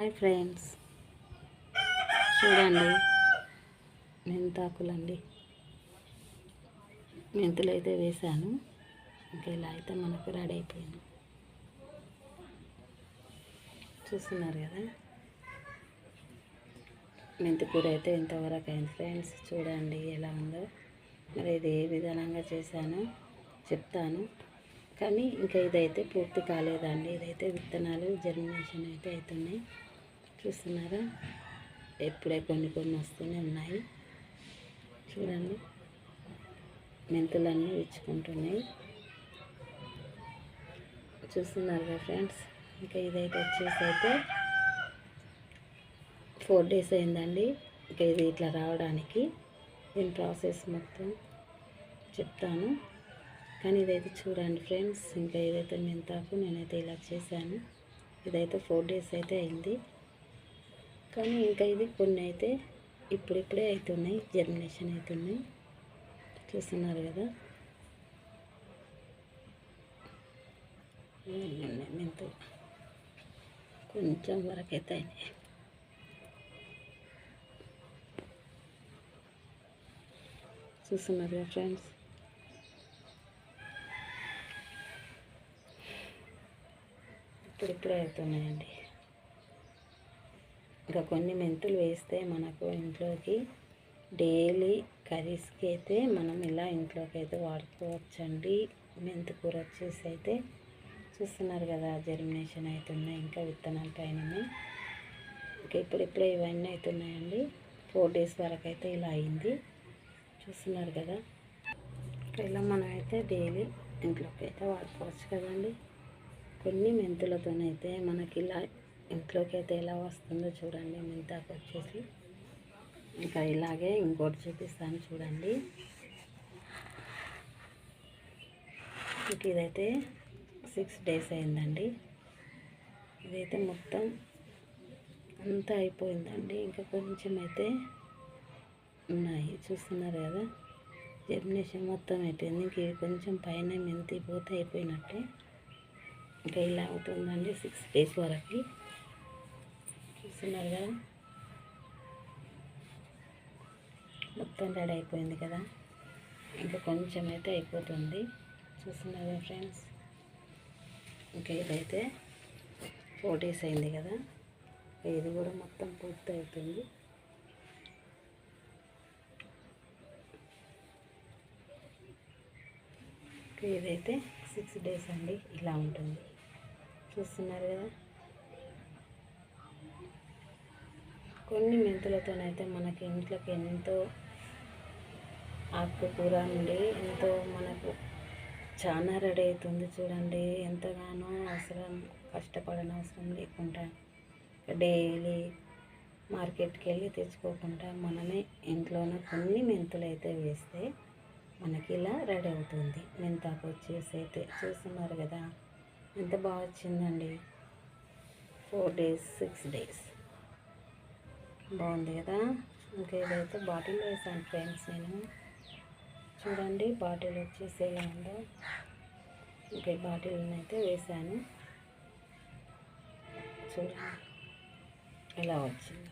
Hi friends. చూడండి. మెంతాకులండి. మెంతులు అయితే వేసాను ఇంకా ఇలా అయితే మనకు రెడీ అయిపోయింది. చూస్తున్నారు కదా. మెంతి కూర అయితే ఇంతవరకు అయింది ఫ్రెండ్స్. చూడండి ఎలా ఉందో. మరి ఇది ఏ విధానంగా చేశానో చెప్తాను. కానీ ఇంకా ఇదైతే పూర్తి కాలేదండి. ఇదైతే విత్తనాలు జర్మినేషన్ అయితే అవుతున్నాయి. చూస్తున్నారా? ఎప్పుడే కొన్ని కొన్ని వస్తూనే ఉన్నాయి. చూడండి. మెంతులన్నీ ఇచ్చుకుంటున్నాయి చూస్తున్నారు కదా ఫ్రెండ్స్? ఇంకా ఇదైతే వచ్చేసి అయితే ఫోర్ డేస్ అయిందండి. ఇంకా ఇది ఇట్లా రావడానికి. దీని ప్రాసెస్ మొత్తం చెప్తాను. కానీ ఇదైతే చూడండి ఫ్రెండ్స్. ఇంకా ఇదైతే మెంతాకు నేనైతే ఇలా చేశాను. ఇదైతే ఫోర్ డేస్ అయితే అయింది. కానీ ఇంకా ఇది కొన్ని అయితే ఇప్పుడిప్పుడే అవుతున్నాయి జర్మినేషన్ అవుతున్నాయి చూస్తున్నారు కదా. మెంతు ఉన్నాయి కొంచెం వరకు అయితే అయినాయి. చూస్తున్నారు కదా ఫ్రెండ్స్ ఇప్పుడిప్పుడే అవుతున్నాయండి. ఇంకా కొన్ని మెంతులు వేస్తే మనకు ఇంట్లోకి డైలీ కర్రీస్కి అయితే మనం ఇలా ఇంట్లోకి అయితే వాడుకోవచ్చండి. మెంతి కూర వచ్చేసి అయితే చూస్తున్నారు కదా జర్మినేషన్ అవుతున్నాయి ఇంకా విత్తనాల పైన ఇంకా ఇప్పుడిప్పుడే ఇవన్నీ అవుతున్నాయండి. ఫోర్ డేస్ వరకు అయితే ఇలా అయింది. చూస్తున్నారు కదా. ఇలా మనం అయితే డైలీ ఇంట్లోకి అయితే వాడుకోవచ్చు కదండి. కొన్ని మెంతులతోనైతే మనకి ఇలా ఇంట్లోకి అయితే ఎలా వస్తుందో చూడండి. మెంతాకు వచ్చేసి ఇంకా ఇలాగే ఇంకోటి చూపిస్తాను చూడండి. ఇంక ఇదైతే సిక్స్ డేస్ అయిందండి. ఇదైతే మొత్తం అంతా అయిపోయిందండి. ఇంకా కొంచెం అయితే ఉన్నాయి. చూస్తున్నారు కదా? జర్మినేషన్ మొత్తం అయిపోయింది. ఇంక ఇవి కొంచెం పైన మెంతి పోతే అయిపోయినట్టే. ఇంకా ఇలా అవుతుందండి సిక్స్ డేస్ వరకు. చూస్తున్నారు కదా. మొత్తం రెడీ అయిపోయింది కదా. ఇంకా కొంచెం అయితే అయిపోతుంది. చూస్తున్నారు కదా ఫ్రెండ్స్. ఇంకా ఇదైతే ఫోటీస్ అయింది కదా. ఇది కూడా మొత్తం పూర్తి అవుతుంది ఇదైతే సిక్స్ డేస్ అండి. ఇలా ఉంటుంది. చూస్తున్నారు కదా. కొన్ని మెంతులతోనైతే మనకి ఇంట్లోకి ఎంతో ఆకుకూర అండి ఎంతో మనకు చాలా రెడీ అవుతుంది చూడండి. ఎంతగానో అవసరం కష్టపడని అవసరం లేకుండా డైలీ మార్కెట్కి వెళ్ళి తెచ్చుకోకుండా మనమే ఇంట్లోనే కొన్ని మెంతులు అయితే వేస్తే మనకి ఇలా రెడీ అవుతుంది. మెంతాకు వచ్చేసి అయితే చూస్తున్నారు కదా ఎంత బాగా వచ్చిందండి. Four days six days. బాగుంది కదా? ఇంకా ఇదైతే బాటిల్ వేసాను ఫ్రెండ్స్ నేను. చూడండి బాటిల్ వచ్చేసి ఎలా ఉందో. ఇంకా ఈ బాటిల్ని అయితే వేసాను. చూడండి ఎలా వచ్చింది.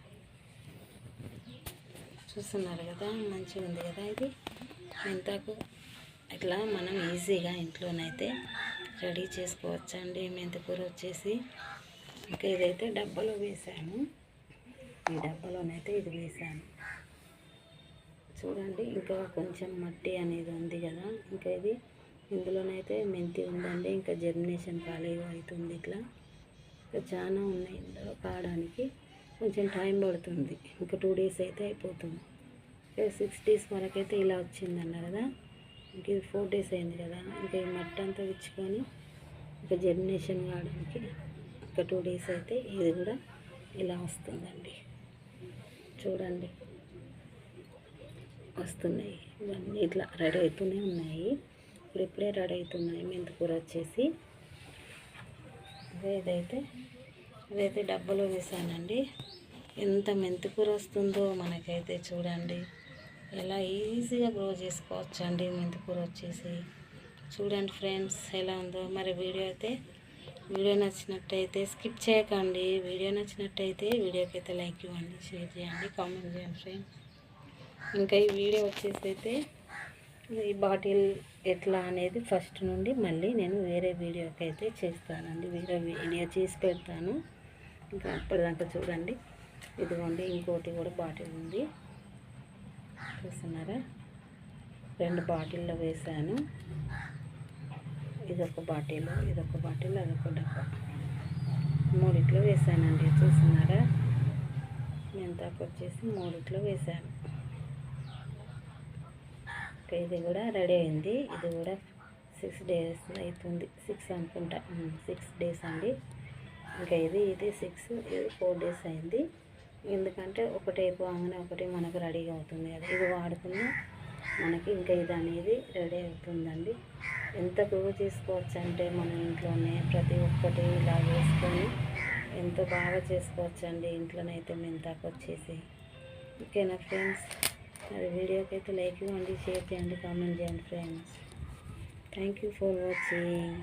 చూస్తున్నారు కదా మంచిగా ఉంది కదా ఇది? మెంతాకు ఇట్లా మనం ఈజీగా ఇంట్లోనైతే రెడీ చేసుకోవచ్చండి మెంతికూర వచ్చేసి. ఇంకా ఇదైతే డబ్బాలో వేసాను. ఈ డబ్బాలోనైతే ఇది వేసాను చూడండి ఇంకా కొంచెం మట్టి అనేది ఉంది కదా. ఇంకా ఇది ఇందులోనైతే మెంతి ఉందండి ఇంకా జర్మినేషన్ కాలేగా అవుతుంది ఇట్లా. ఇంకా చాలా ఉన్నాయి ఇందులో కావడానికి. కొంచెం టైం పడుతుంది. ఇంకా టూ డేస్ అయితే అయిపోతుంది. సిక్స్ డేస్ వరకు అయితే ఇలా వచ్చిందన్నారు కదా. ఇంక ఇది ఫోర్ డేస్ అయింది కదా. ఇంకా ఈ మట్టి అంతా విచ్చుకొని ఇంకా జర్మినేషన్ కావడానికి ఇంకా టూ డేస్ అయితే ఇది కూడా ఇలా వస్తుందండి. చూడండి. వస్తున్నాయి. ఇవన్నీ ఇట్లా రెడీ అవుతూనే ఉన్నాయి. ఇప్పుడు ఇప్పుడే రెడీ అవుతున్నాయి మెంతికూర వచ్చేసి. ఇంకా ఇదైతే ఇదైతే డబ్బాలో వేసానండి ఎంత మెంతికూర వస్తుందో మనకైతే చూడండి. ఎలా ఈజీగా గ్రో చేసుకోవచ్చు అండి మెంతికూర వచ్చేసి. చూడండి ఫ్రెండ్స్ ఎలా ఉందో. మరి వీడియో అయితే వీడియో నచ్చినట్టయితే స్కిప్ చేయకండి. వీడియో నచ్చినట్టయితే వీడియోకి అయితే లైక్ ఇవ్వండి షేర్ చేయండి కామెంట్ చేయండి ఫ్రెండ్స్. ఇంకా ఈ వీడియో వచ్చేసి అయితే ఈ బాటిల్ ఎట్లా అనేది ఫస్ట్ నుండి మళ్ళీ నేను వేరే వీడియోకి అయితే చేస్తానండి. వేరే వీడియో చేసి పెడతాను ఇంకా అప్పటిదాకా చూడండి. ఇదిగోండి ఇంకోటి కూడా బాటిల్ ఉంది. చూస్తున్నారా? రెండు బాటిల్లో వేసాను ఇదొక బాటిల్ ఇదొక బాటిల్ అదొక డబ్బా. మూడిట్లో వేసానండి చూస్తున్నారా? మెంతాకు వచ్చేసి మూడిట్లో వేసాను ఇంకా ఇది కూడా రెడీ అయింది. ఇది కూడా సిక్స్ డేస్ అవుతుంది. సిక్స్ అనుకుంటా. సిక్స్ డేస్ అండి. ఇంకా ఇది ఇది సిక్స్ ఇది ఫోర్ డేస్ అయింది. ఎందుకంటే ఒకటి అయిపోగానే ఒకటి మనకు రెడీగా అవుతుంది కదా. ఇది వాడుకున్న మనకి ఇంకా ఇది అనేది రెడీ అవుతుందండి. ఎంత ప్రూవ్ చేసుకోవచ్చు అంటే మన ఇంట్లోనే ప్రతి ఒక్కటి ఇలా వేసుకొని ఎంతో బాగా చేసుకోవచ్చు అండి ఇంట్లోనైతే మెంతాకు వచ్చేసి. ఓకేనా ఫ్రెండ్స్? అది వీడియోకి అయితే లైక్ ఇవ్వండి షేర్ చేయండి కామెంట్ చేయండి friends. Thank you for watching